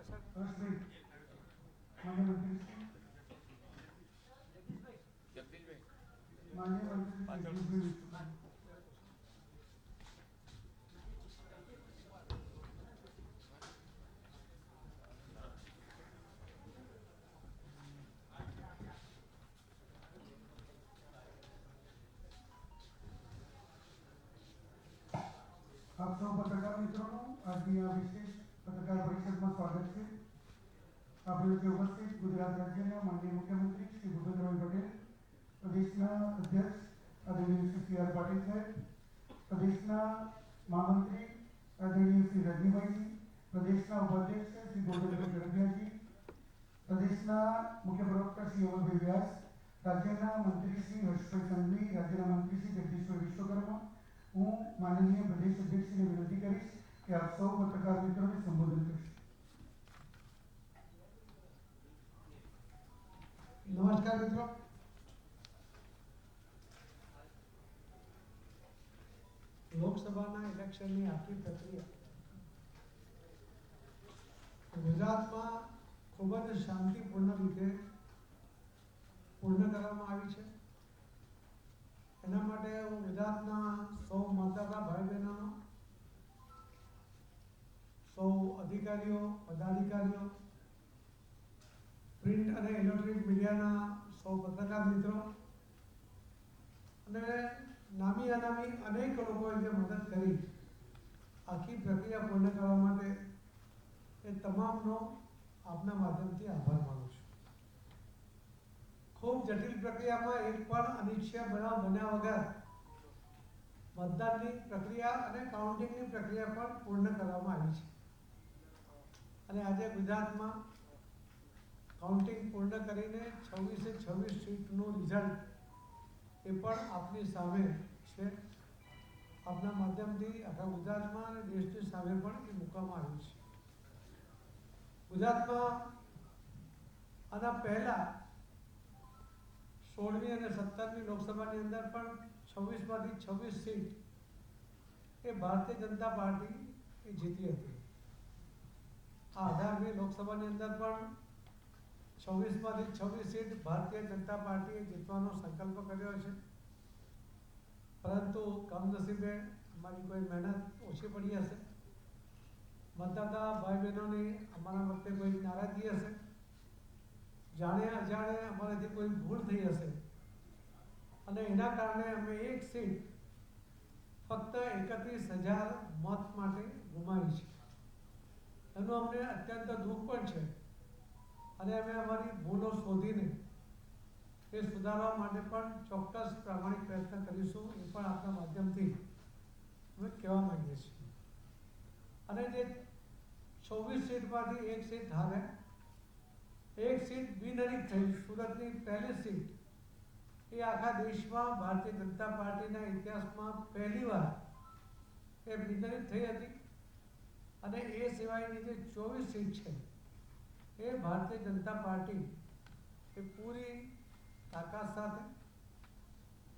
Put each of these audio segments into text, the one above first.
હર્ષભાઈ માન્ય મંત્રી જગદીશભાઈ માન્ય મંત્રી પાછળ. જગદીશભાઈ આપ સૌ પત્રકાર મિત્રોનું આજની આ વિશેષ પત્રકાર પરિષદમાં સ્વાગત છે. વચ્ચે ઉપસ્થિત ગુજરાત રાજ્યના માનનીય મુખ્યમંત્રી શ્રી ભૂપેન્દ્રભાઈ પટેલ, પ્રદેશના અધ્યક્ષ આદરણીય શ્રી સી આર પાટીલ સાહેબ, પ્રદેશના મહામંત્રી આદરણીય શ્રી રજનીભાઈજી, પ્રદેશના ઉપાધ્યક્ષ શ્રી ગોવિંદભાઈ ઝડપિયાજી પ્રદેશના મુખ્ય પ્રવક્તા શ્રી અમરભાઈ વ્યાસ, રાજ્યના મંત્રી શ્રી હર્ષભાઈ સંઘવી, રાજ્યના મંત્રી શ્રી જગદીશભાઈ વિશ્વકર્મા, હું માનનીય પ્રદેશ અધ્યક્ષને વિનંતી કરીશ કે આપ સૌ પત્રકાર મિત્રોને સંબોધન કરશે નમસ્કાર મિત્રો લોકસભાના ઇલેક્શનની આખી પ્રક્રિયા ગુજરાતમાં ખૂબ જ શાંતિપૂર્ણ રીતે પૂર્ણ કરવામાં આવી છે એના માટે હું ગુજરાતના સૌ મતદાતા ભાઈ બહેનોનો સૌ અધિકારીઓ, પદાધિકારીઓ, પ્રિન્ટ અને ઇલેક્ટ્રોનિક મીડિયાના સૌ પત્રકાર મિત્રો અને નામી અનામી અનેક લોકોએ જે મદદ કરી, આખી પ્રક્રિયા પૂર્ણ કરવા માટે એ તમામનો આપના માધ્યમથી આભાર માનું છું. ખૂબ જટિલ પ્રક્રિયામાં એક પણ અનિચ્છય બનાવ બન્યા વગર મતદાનની પ્રક્રિયા અને કાઉન્ટિંગની પ્રક્રિયા પણ પૂર્ણ કરવામાં આવી છે. અને આજે ગુજરાતમાં કાઉન્ટિંગ પૂર્ણ કરીને છવ્વીસે છવ્વીસ સીટનું રિઝલ્ટ એ પણ આપની સામે છે. આપના માધ્યમથી આખા ગુજરાતમાં અને દેશની સામે પણ એ મૂકવામાં આવ્યું છે. ગુજરાતમાં આના પહેલા સોળમી અને સત્તરમી લોકસભાની અંદર પણ છવ્વીસમાંથી છવ્વીસ સીટ એ ભારતીય જનતા પાર્ટી એ જીતી હતી. આ અઢારમી લોકસભાની અંદર પણ છવ્વીસમાંથી છવ્વીસ સીટ ભારતીય જનતા પાર્ટીએ જીતવાનો સંકલ્પ કર્યો છે. પરંતુ કમનસીબે અમારી કોઈ મહેનત ઓછી પડી હશે. મતદાતા ભાઈ બહેનોની અમારા વખતે કોઈ નારાજગી હશે? જાણે અજાણે અમારાથી કોઈ ભૂલ થઈ હશે? અને એના કારણે અમે એક સીટ ફક્ત એકત્રીસ હજાર મત માટે ગુમાવી છે. એનું અમને અત્યંત દુઃખ પણ છે. અને અમે અમારી ભૂલો શોધીને એ સુધારવા માટે પણ ચોક્કસ પ્રામાણિક પ્રયત્ન કરીશું, એ પણ આપના માધ્યમથી અમે કહેવા માંગીએ છીએ. અને જે છવ્વીસ સીટમાંથી એક સીટ હારે, એક સીટ બિનહરીફ થઈ, સુરતની પહેલી સીટ, એ આખા દેશમાં ભારતીય જનતા પાર્ટીના ઇતિહાસમાં પહેલીવાર એ બિનહરીફ થઈ હતી. અને એ સિવાયની જે ચોવીસ સીટ છે, એ ભારતીય જનતા પાર્ટી એ પૂરી તાકાત સાથે,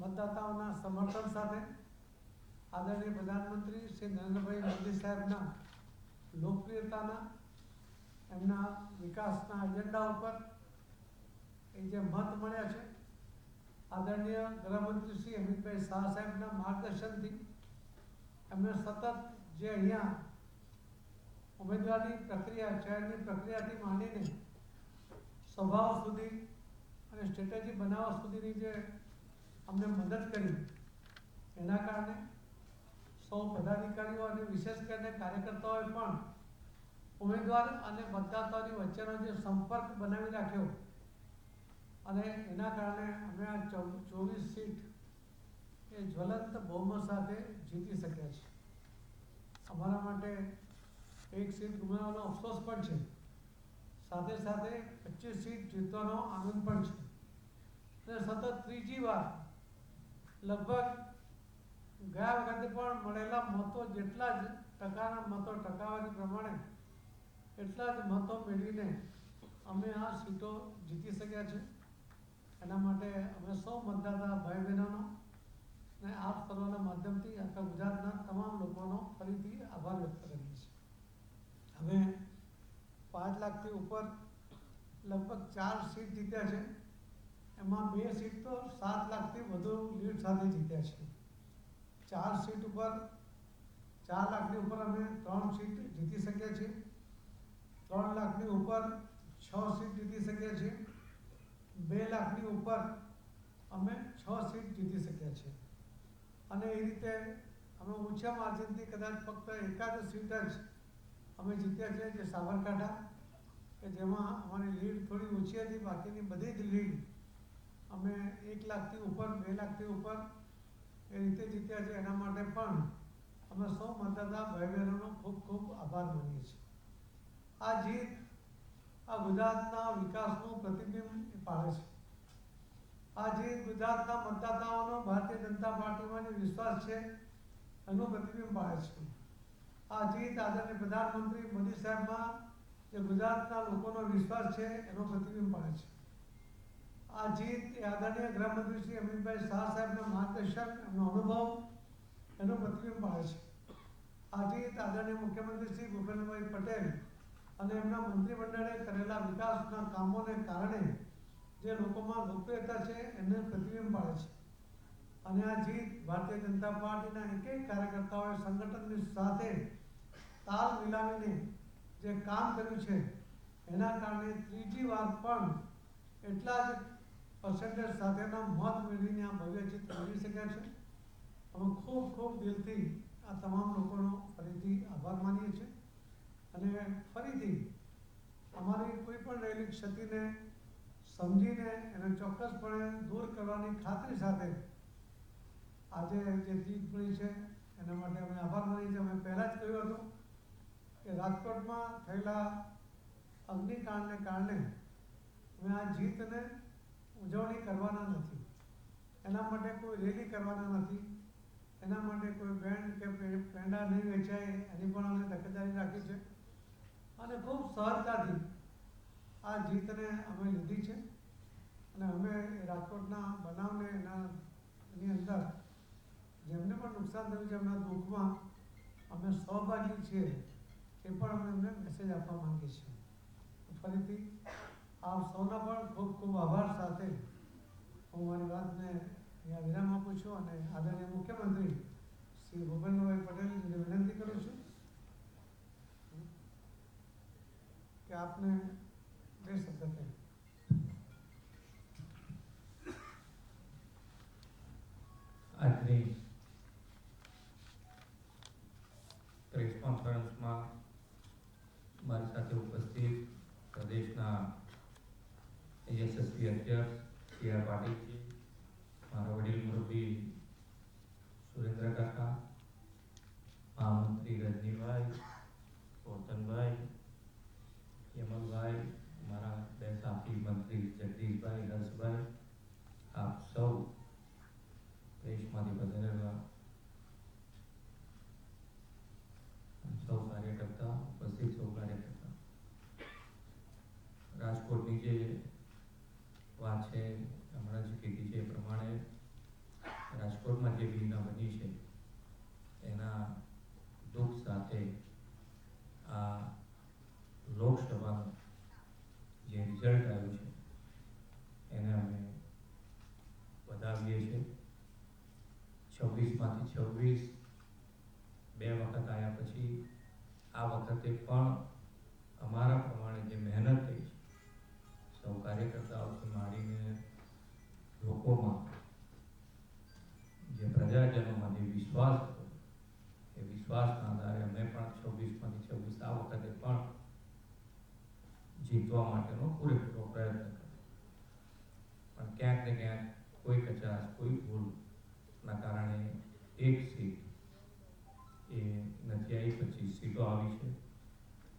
મતદાતાઓના સમર્થન સાથે આદરણીય પ્રધાનમંત્રી શ્રી નરેન્દ્રભાઈ મોદી સાહેબના લોકપ્રિયતાના, એમના વિકાસના એજન્ડા ઉપર એ જે મત મળ્યા છે, આદરણીય ગૃહમંત્રી શ્રી અમિતભાઈ શાહ સાહેબના માર્ગદર્શનથી એમને સતત જે અહીંયા ઉમેદવારની પ્રક્રિયા ચયનની પ્રક્રિયાથી માંડીને સ્વભાવ સુધી અને સ્ટ્રેટેજી બનાવવા સુધીની જે અમને મદદ કરી, એના કારણે સૌ પદાધિકારીઓ અને વિશેષ કરીને કાર્યકર્તાઓએ પણ ઉમેદવાર અને મતદાતાઓની વચ્ચેનો જે સંપર્ક બનાવી રાખ્યો અને એના કારણે અમે આ ચોવીસ સીટ એ જ્વલંત બહુમત સાથે જીતી શક્યા છીએ. અમારા માટે એક સીટ ગુમાવવાનો અફસોસ પણ છે. સાથે સાથે પચીસ સીટ જીતવાનો આનંદ પણ છે. અને સતત ત્રીજી વાર લગભગ ગયા વખતે પણ મળેલા મતો જેટલા જ ટકાના મતો ટકાવારી પ્રમાણે એટલા જ મતો મેળવીને અમે આ સીટો જીતી શક્યા છે. એના માટે અમે સૌ મતદાતા ભાઈ બહેનોનો ને આપ સર્વના માધ્યમથી આખા ગુજરાતના તમામ લોકોનો ફરીથી આભાર વ્યક્ત કરીએ. હવે પાંચ લાખથી ઉપર લગભગ ચાર સીટ જીત્યા છે. એમાં બે સીટ તો સાત લાખથી વધુ લીડ સાથે જીત્યા છે. ચાર સીટ ઉપર, ચાર લાખની ઉપર અમે ત્રણ સીટ જીતી શક્યા છીએ. ત્રણ લાખની ઉપર છ સીટ જીતી શક્યા છીએ. બે લાખની ઉપર અમે છ સીટ જીતી શક્યા છીએ. અને એ રીતે અમે ઓછા માર્જિનથી કદાચ ફક્ત એકાદ સીટ જ અમે જીત્યા છીએ જે સાબરકાંઠા, કે જેમાં અમારી લીડ થોડી ઓછી હતી, બાકીની બધી જ લીડ અમે એક લાખથી ઉપર, બે લાખથી ઉપર એ રીતે જીત્યા છે એના માટે પણ અમે સૌ મતદાતા ભાઈ બહેનોનો ખૂબ ખૂબ આભાર માનીએ છીએ. આ જીત આ ગુજરાતના વિકાસનું પ્રતિબિંબ પાડે છે. આ જીત ગુજરાતના મતદાતાઓનો ભારતીય જનતા પાર્ટીમાં જે વિશ્વાસ છે, એનું પ્રતિબિંબ પાડે છે. આ જીત આદરણીય પ્રધાનમંત્રી મોદી સાહેબમાં જે ગુજરાતના લોકોનો વિશ્વાસ છે, એનો પ્રતિબિંબ પાડે છે. આ જીત એ આદરણીય ગૃહમંત્રી શ્રી અમિતભાઈ શાહ સાહેબના માર્ગદર્શન એમનો અનુભવ, એનો પ્રતિબિંબ પડે છે. આ જીત આદરણીય મુખ્યમંત્રી શ્રી ભૂપેન્દ્રભાઈ પટેલ અને એમના મંત્રીમંડળે કરેલા વિકાસના કામોને કારણે જે લોકોમાં લોકપ્રિયતા છે, એને પ્રતિબિંબ પાડે છે. અને આ જીત ભારતીય જનતા પાર્ટીના એક એક કાર્યકર્તાઓએ સંગઠનની સાથે તાલ મિલાવીને જે કામ કર્યું છે, એના કારણે ત્રીજી વાર પણ એટલા જ પર્સન્ટેજ સાથેના મત મેળવીને આ ભવ્ય જીત મેળવી શક્યા છે. અમે ખૂબ ખૂબ દિલથી આ તમામ લોકોનો ફરીથી આભાર માનીએ છીએ. અને ફરીથી અમારી કોઈ પણ રહેલી ક્ષતિને સમજીને એને ચોક્કસપણે દૂર કરવાની ખાતરી સાથે આજે જે જીત મળી છે, એના માટે અમે આભાર માની છે અમે પહેલાં જ કહ્યું હતું કે રાજકોટમાં થયેલા અગ્નિકાંડને કારણે અમે આ જીતને ઉજવણી કરવાના નથી. એના માટે કોઈ રેલી કરવાના નથી. એના માટે કોઈ બેન્ડ કે પેંડા નહીં વેચાય, એની પણ અમે તકેદારી રાખી છે. અને ખૂબ સહજતાથી આ જીતને અમે લીધી છે. અને અમે રાજકોટના બનાવને એના, એની અંદર જેમને પણ નુકસાન થયું છે, એમના દુઃખમાં અમે સહભાગી છીએ, એ પણ અમે એમને મેસેજ આપવા માંગીએ છીએ. ફરીથી આપ સૌના પણ ખૂબ ખૂબ આભાર સાથે હું મારી વાતને અહીંયા વિરામ આપું છું અને આદરણીય મુખ્યમંત્રી શ્રી ભૂપેન્દ્રભાઈ પટેલને વિનંતી કરું છું કે આપને બે શબ્દ કહે. આજની પ્રેસ કોન્ફરન્સમાં મારી સાથે ઉપસ્થિત પ્રદેશના યશસ્વી અધ્યક્ષ સી આર પાટીલજી મારા વડીલ મુરબ્બી સુરેન્દ્ર કાકા મહામંત્રી રજનીભાઈ ગૌતમભાઈ યમલભાઈ મારા બે સાથી મંત્રી જગદીશભાઈ હર્ષભાઈ આપ સૌ દેશમાંથી પધારેલા સૌ કાર્યકર્તા ઉપસ્થિત સૌ કાર્યકર્તા રાજકોટની જે વાત છે હમણાં જ કીધી છે એ પ્રમાણે રાજકોટમાં જે ઘટના બની છે એના દુઃખ સાથે આ લોકસભાનું જે રિઝલ્ટ આવ્યું છે, એને અમે વધાવીએ છીએ. છવ્વીસમાંથી છવ્વીસ બે વખત આવ્યા પછી આ વખતે પણ અમારા પ્રમાણે જે મહેનત થઈ છે, સૌ કાર્યકર્તાઓથી માંડીને લોકોમાં જે પ્રજાજનોમાં જે વિશ્વાસ એ વિશ્વાસના આધારે અમે પણ છવ્વીસમાંથી છવ્વીસ આ વખતે પણ જીતવા માટેનો પૂરેપૂરો પ્રયત્ન કર્યો પણ ક્યાંક ને ક્યાંક કોઈ કચાશ કોઈ ભૂલ ના કારણે એક સીટ એ નથી આવી પચીસ સીટો આવી છે.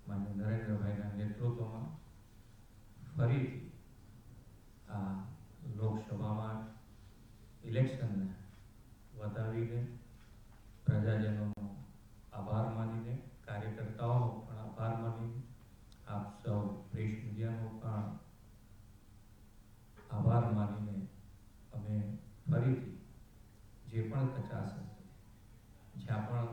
માન્ય નરેન્દ્રભાઈના નેતૃત્વમાં ફરીથી આ લોકસભામાં ઇલેક્શનને વધાવીને પ્રજાજનોનો આભાર માનીને, કાર્યકર્તાઓનો પણ આભાર માનીને આપ સૌ પ્રેસ મીડિયાનો પણ આભાર માનીને અમે ફરીથી જે પણ કચાશ જ્યાં પણ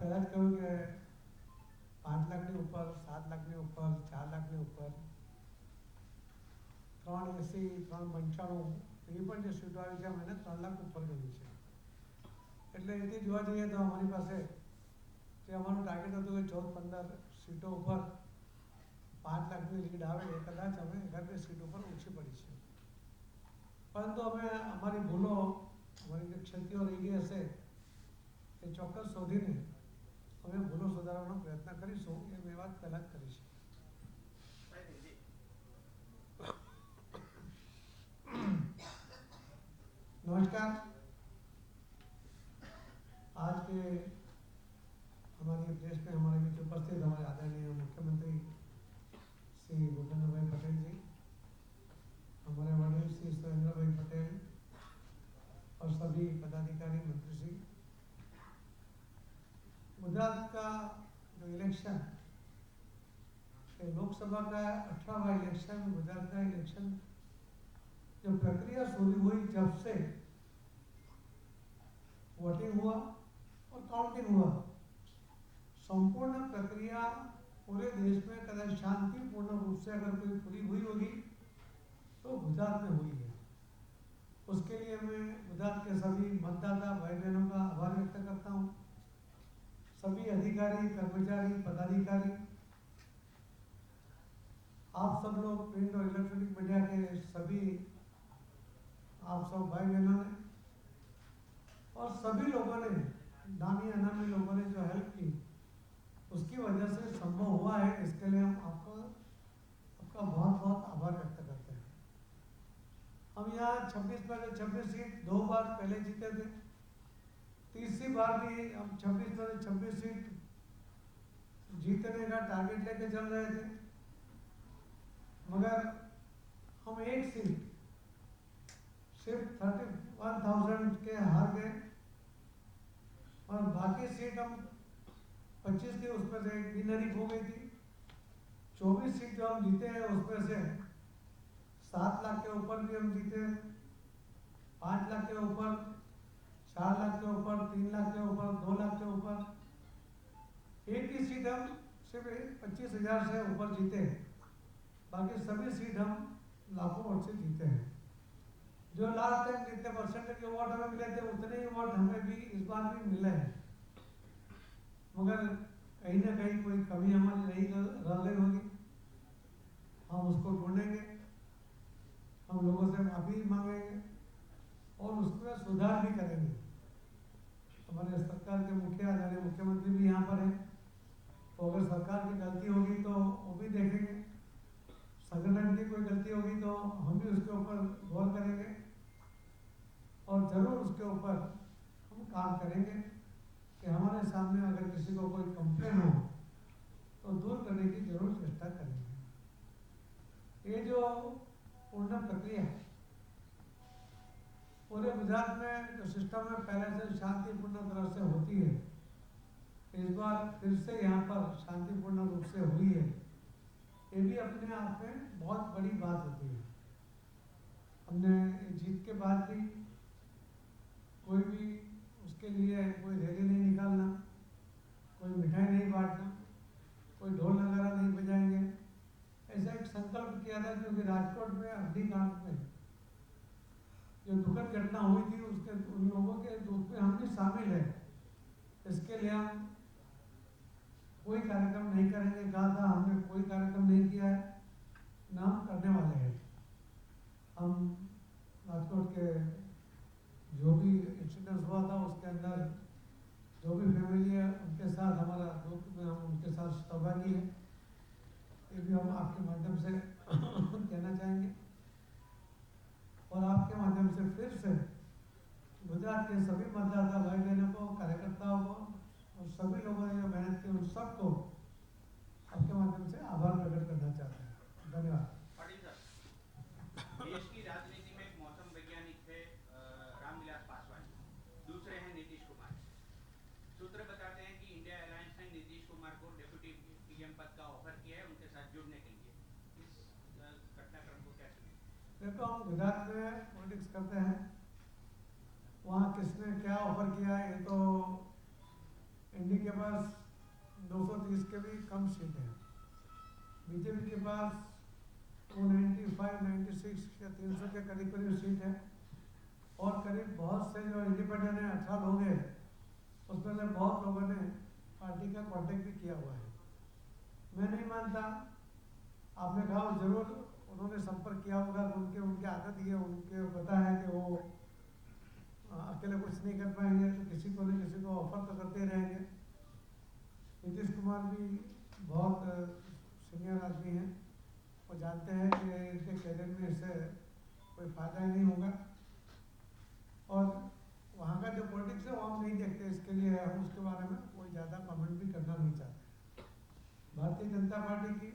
પહેલાં જ કહ્યું કે પાંચ લાખની ઉપર, સાત લાખની ઉપર, ચાર લાખની ઉપર, ત્રણ એસી, ત્રણ પંચાણું એવી પણ જે સીટો આવી છે એને ત્રણ લાખ ઉપર ગણી છે. એટલે એથી જોવા જઈએ તો અમારી પાસે જે અમારું ટાર્ગેટ હતું કે ચૌદ, પંદર સીટો ઉપર પાંચ લાખની લીડ આવે, એ કદાચ અમે એકાદ બે સીટ ઉપર ઓછી પડી છે. પરંતુ અમે અમારી ભૂલો, અમારી જે ક્ષતિઓ રહી ગઈ હશે, એ ચોક્કસ શોધીને અમે ભૂલો સુધારવાનો પ્રયત્ન કરીશું. એ મેં વાત પહેલાં જ કરી છે. नमस्कार। आज के हमारी प्रेस में हमारे बीच उपस्थित हमारे आदरणीय मुख्यमंत्री श्री भूपेंद्र भाई पटेल जी, हमारे वडील श्री सुरेंद्र भाई पटेल और सभी पदाधिकारी, मंत्री श्री। गुजरात का जो इलेक्शन लोकसभा का अठारहवा इलेक्शन, गुजरात का इलेक्शन जो प्रक्रिया शुरू हुई जब से वोटिंग हुआ और काउंटिंग हुआ, संपूर्ण प्रक्रिया पूरे देश में कदाच शांतिपूर्ण रूप से अगर कोई पूरी हुई होगी तो गुजरात में हुई है। उसके लिए मैं गुजरात के सभी मतदाता भाई बहनों का आभार व्यक्त करता हूँ। सभी अधिकारी, कर्मचारी, पदाधिकारी, आप सब लोग प्रिंट और इलेक्ट्रॉनिक मीडिया के सभी आप सब भाई बहनों ने और सभी लोगों ने नामी अनामी लोगों ने जो हेल्प की, उसकी वजह से संभव हुआ है, इसके लिए हम आपका आपका बहुत बहुत आभार व्यक्त करते हैं। हम यहाँ छब्बीस पर छब्बीस सीट, दो बार पहले जीते थे। तीसरी बार भी हम छब्बीस पर छब्बीस सीट जीतने का टारगेट लेके चल रहे थे। मगर हम एक सीट सिर्फ़ थर्टी वन थाउज़ेंड के हार गए। और बाकी सीट हम पच्चीस थी उसमें से एक हो गई थी। चौबीस सीट जो हम जीते हैं उसमें से सात लाख के ऊपर भी हम जीते हैं। पाँच लाख के ऊपर, चार लाख के ऊपर, तीन लाख के ऊपर, दो लाख के ऊपर। एक ही सीट हम सिर्फ़ पच्चीस हज़ार से ऊपर जीते हैं। बाकी सभी सीट हम लाखों वोट से जीते हैं। जो लास्ट टाइम जितने परसेंटेज के वोट हमें मिले थे, उतने ही वोट हमें भी इस बार भी मिले हैं। मगर कहीं ना कहीं कोई कमी हमारी नहीं रह गई होगी। हम उसको ढूंढेंगे, हम लोगों से माफ़ी मांगेंगे और उसमें सुधार भी करेंगे। हमारे सरकार के मुखिया, आदरणीय मुख्यमंत्री भी यहाँ पर हैं। तो अगर सरकार की गलती होगी तो वो भी देखेंगे। संगठन की कोई गलती होगी तो हम भी उसके ऊपर गौर करेंगे। और ज़रूर उसके ऊपर हम काम करेंगे कि हमारे सामने अगर किसी को कोई कंप्लेन हो तो दूर करने की ज़रूर चेष्टा करेंगे। ये जो पूर्ण प्रक्रिया है, पूरे गुजरात में जो सिस्टम है, पहले से शांतिपूर्ण तरह से होती है। इस बार फिर से यहाँ पर शांतिपूर्ण रूप से हुई है। ये भी अपने आप में बहुत बड़ी बात होती है। हमने जीत के बाद भी कोई भी उसके लिए कोई रैली नहीं निकालना, कोई मिठाई नहीं बांटना, कोई ढोल नगारा नहीं बजाएँगे। ऐसा एक संकल्प किया था क्योंकि राजकोट में अग्निकांड में जो दुखद घटना हुई थी, उसके उन लोगों के दुख में हम भी शामिल है। इसके लिए हम कोई कार्यक्रम नहीं करेंगे। कहा था, हमने कोई कार्यक्रम नहीं किया है। ना करने वाले हैं। हम राजकोट के जो भी इंसिडेंट हुआ था उसके अंदर, जो भी फैमिली है, उनके साथ हमारा दुख में, हम उनके साथ सहभागी है। ये भी हम आपके माध्यम से कहना चाहेंगे। और आपके माध्यम से फिर से गुजरात के सभी मतदाता भाई बहनों को, कार्यकर्ताओं को, और सभी लोगों ने जो मेहनत की, उन सबको आपके माध्यम से आभार प्रकट करना चाहते हैं। धन्यवाद पाटिल सर देश की राजनीति में एक मौसम वैज्ञानिक है अ, रामविलास पासवान दूसरे हैं नीतीश कुमार सूत्र बताते हैं कि इंडिया अलायंस ने नीतीश कुमार को डेप्यूटी पीएम पद का ऑफ़र किया है उनके साथ जुड़ने के लिए इस अ, घटनाक्रम को कैसे देखो हम गुजरात में पॉलिटिक्स करते हैं। वहाँ किसने क्या ऑफ़र किया? है ये तो एनडी के पास 230 के भी कम सीट है। बीजेपी के पास 295, 96 या 300 के करीब करीब सीट है। और करीब बहुत से जो इंडिपेंडेंट हैं अठारह लोग हैं उसमें से बहुत लोगों ने पार्टी का कांटेक्ट भी किया हुआ है। मैं नहीं मानता। आपने कहा ज़रूर उन्होंने संपर्क किया होगा तो उनके, उनकी आदत है उनके पता है कि वो अकेले कुछ नहीं कर पाएँगे तो किसी को न किसी को ऑफ़र तो करते रहेंगे। नीतीश कुमार भी बहुत सीनियर आदमी हैं। वो जानते हैं कि इनके कैरियर में इससे कोई फ़ायदा ही नहीं होगा। और वहाँ का जो पॉलिटिक्स है, वो हम नहीं देखते इसके लिए, हम उसके बारे में कोई ज़्यादा कमेंट भी करना नहीं चाहते। भारतीय जनता पार्टी की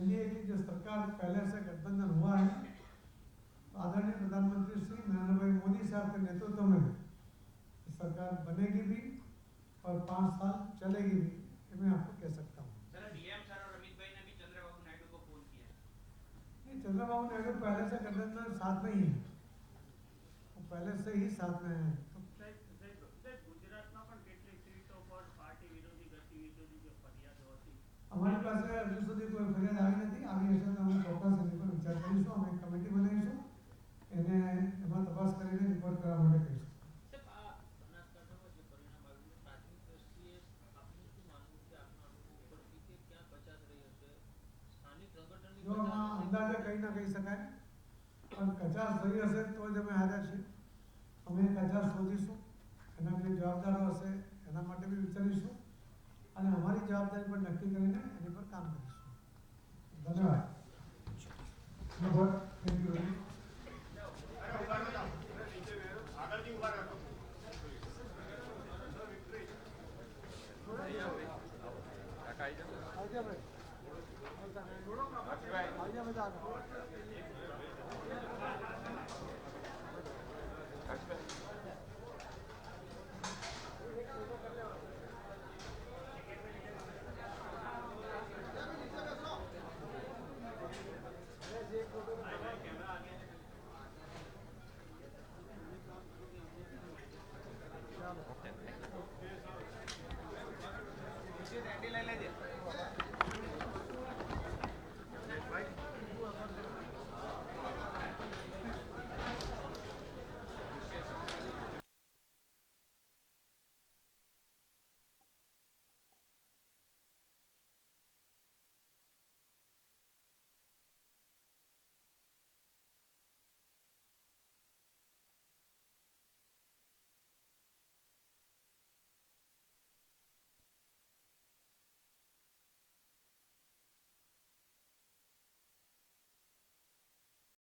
एनडीए की जो सरकार पहले से गठबंधन हुआ है आदरणीय प्रधानमंत्री श्री नरेंद्र भाई मोदी साहब के नेतृत्व में सरकार बनेगी भी और पाँच साल चलेगी भी ये मैं आपको कह सकता हूँ। सर डीएम सर और अमित भाई ने भी चंद्रबाबू नायडू को फ़ोन किया। ये चंद्रबाबू नायडू पहले से गठबंधन साथ में ही है। वो पहले से ही साथ में है। અમારી પાસે હજુ સુધી કોઈ ફરિયાદ આવી નથી. આવી હશે તો અમે ચોક્કસ એની પર વિચાર કરીશું અમે કમિટી બનાવીશું. એને એમાં તપાસ કરીને રિપોર્ટ કરવા માટે કહીશું. જે આમાં અંદાજે કહી ના કહી શકાય પણ કચાસ થઈ હશે તો જ અમે હાજર છીએ. અમે એ કચાસ શોધીશું એના જે જવાબદારો હશે એના માટે બી વિચારીશું. અને અમારી જવાબદારી પણ નક્કી કરીને એની પર કામ કરીશું. ધન્યવાદ. but, thank you. આવજો ભાઈ. આવજો બધા